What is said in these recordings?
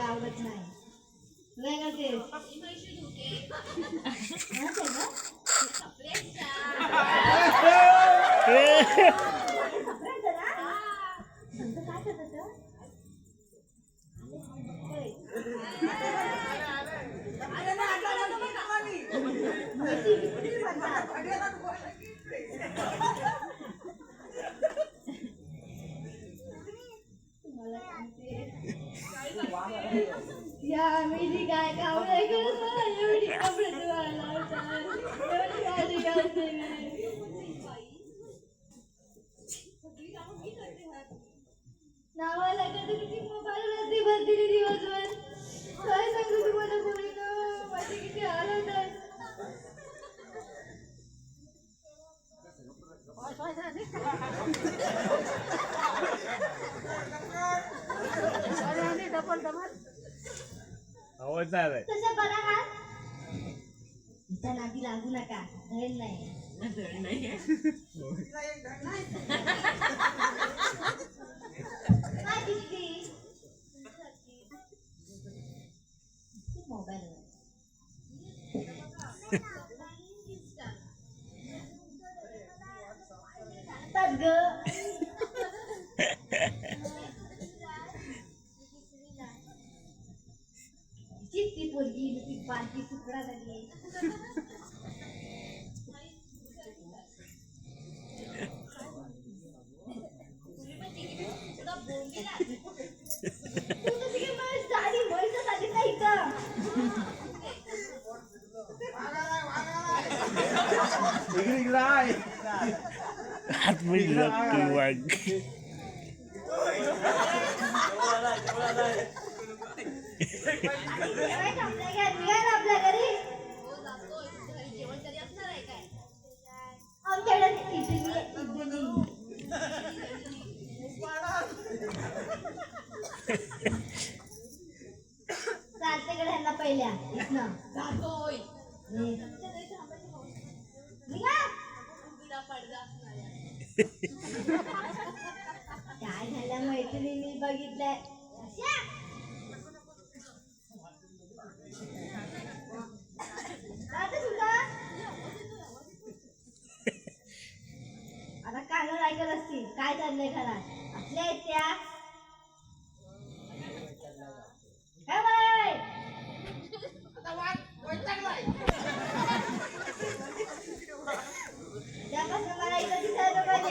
आवडत नाही तुला काय करतेस? का? नंतर या आम्ही काय काम एवढी कपडे धुवायला एवढी नावाला कधी किती मोबाईल दिवस दिवसभर काय सांगू तुम्हाला माझे किती हाल होतात आवाज नाही आलाय. तसं बघा हा इथं नादी लागू नका. धैर्य नाही. इकडे इकडे आहे. हात मिळलं की वाघ पहिल्या काय झाल्या मैत्रिणी? बघितलंय. ऐकत असतील. काय चाललंय घरात? आहेत त्या. काय बाय? त्यापासून मला इथं दिसायला पाहिजे.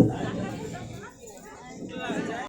I, I, I,